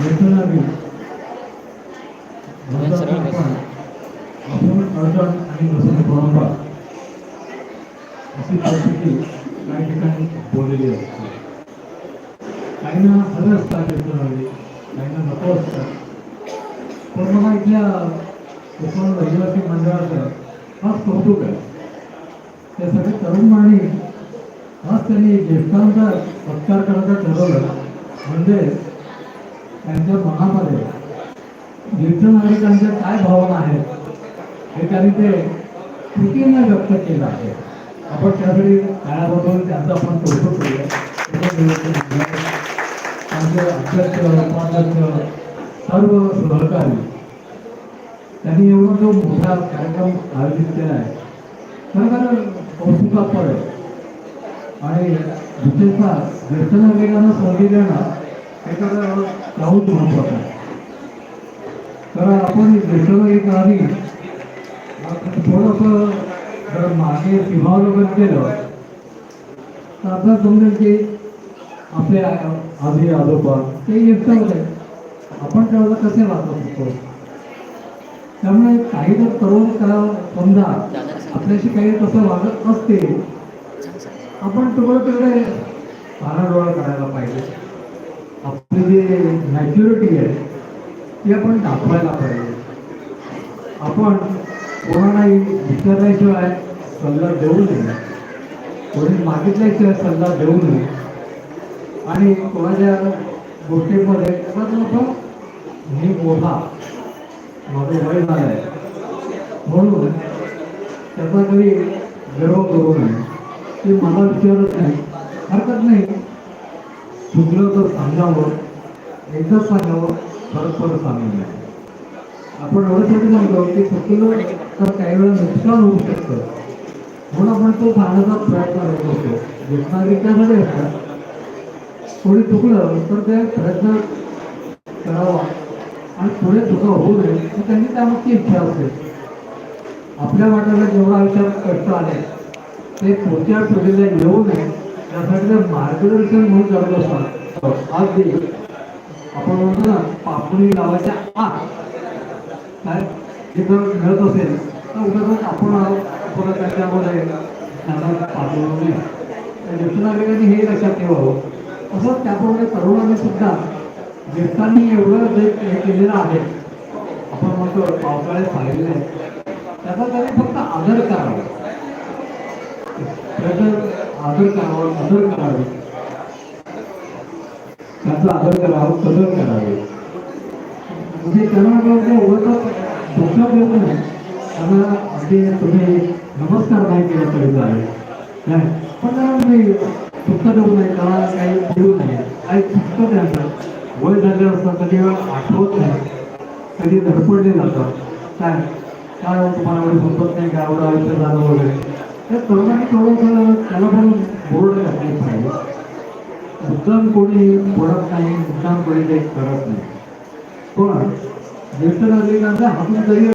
वेतनावी आपण अडचण आणि नसून परंपरा अशी परिस्थिती काही ठिकाणी बोललेली असते. काहींना हवे असतात वेतनावी काहींना नको असतात. पण मला इथल्या कोकण रहिवासी मंडळाचं कौतुक आहे. ते सगळे तरुण आणि आज त्यांनी ज्येष्ठांचा सत्कार करायचं ठरवलं. म्हणजे त्यांच्या मनामध्ये ज्येष्ठ नागरिकांच्या काय भावना आहेत हे त्यांनी ते कृतींना व्यक्त केलं आहे. आपण त्यासाठी काळाबरोबर त्यांचं आपण कौतुक करूया. त्यांचे अध्यक्ष उपाध्यक्ष सर्व सहकारी त्यांनी एवढा जो मोठा कार्यक्रम आयोजित केला आहे खरं कौतुकापड आहे. आणि विशेषतः ज्येष्ठ नागरिकांना संधी देणं एखादा खरं त्याहून महत्वाचं तर आपण एक नागरिकांनी थोडंसं जर मागे सीमावलोकन केलं तर आता समजेल की आपले आधी आजोबा ते ज्येष्ठ आहे आपण त्यावेळेला कसे वाचत होतो त्यामुळे काही जर तरुण का समजा आपल्याशी काही तसं वागत असते आपण थोडं तिकडे डोळा करायला पाहिजे. आपली जे मॅच्युरिटी आहे ती आपण दाखवायला पाहिजे. आपण कोणालाही विचारल्याशिवाय सल्ला देऊ नये. कोणी मागितल्याशिवाय सल्ला देऊ नये. आणि कोणाच्या गोष्टीमध्ये सर्वात मोठं मी मोठा. माझं वय झालं आहे म्हणून त्याचा कधी गर्व करू नये. ते मला विचारत नाही. हरकत नाही. चुकलं तर सांगावं एकदा सांगावं परत परत सांगू आपण एवढ्यासाठी सांगतो की चुकलं तर काही वेळा नुकसान होऊ शकतं. म्हणून आपण तो सांगण्याचा प्रयत्न करत असतो घटना नागरिकांमध्ये असतात कोणी चुकलं तर ते प्रयत्न करावा. आणि पुढे चुका होऊ नये तर त्यांनी त्यामागची इच्छा असते. आपल्या वाट्याला जेवढा आयुष्यात कष्ट आले ते पुढच्या पिढीला येऊ नये. त्यासाठी मार्गदर्शन म्हणून करत असतात आज ते आपण म्हणतो ना पापणी लावायच्या आत काय हे जर मिळत असेल तर उगाच आपण पुन्हा त्याच्यामध्ये त्यांना पाठवू ज्येष्ठ नागरिकांनी हे लक्षात ठेवावं. तसंच त्याप्रमाणे तरुणांनी सुद्धा ज्येष्ठांनी एवढं जे हे केलेलं आहे आपण म्हणतो पावसाळ्यात पाहिलेलं आहे त्याचा त्यांनी फक्त आदर करावा. त्याचा आदर करावा आदर करावे. त्याचा आदर करावा कदर करावे. म्हणजे त्यांना ते उगाच डोक्यात येत नाही. त्यांना अगदी तुम्ही नमस्कार नाही केला तरी चालेल. पण त्यांना म्हणजे तुम्ही देऊ नये त्याला काही बोलू नये. काही चुकतं त्यांचं वय झाले असतात कधी आठवत नाही. कधी धडपडले जातात. काय? काय हो, तुम्हाला एवढी संपत नाही का? एवढं आयुष्य झालं वगैरे. तर तरुणांनी थोडंसं त्याला पण बोर्ड पाहिजे मुद्दाम कोणी बोलत नाही मुद्दाम कोणी काही करत नाही. पण ज्येष्ठ नागरिकांचा हातून तरी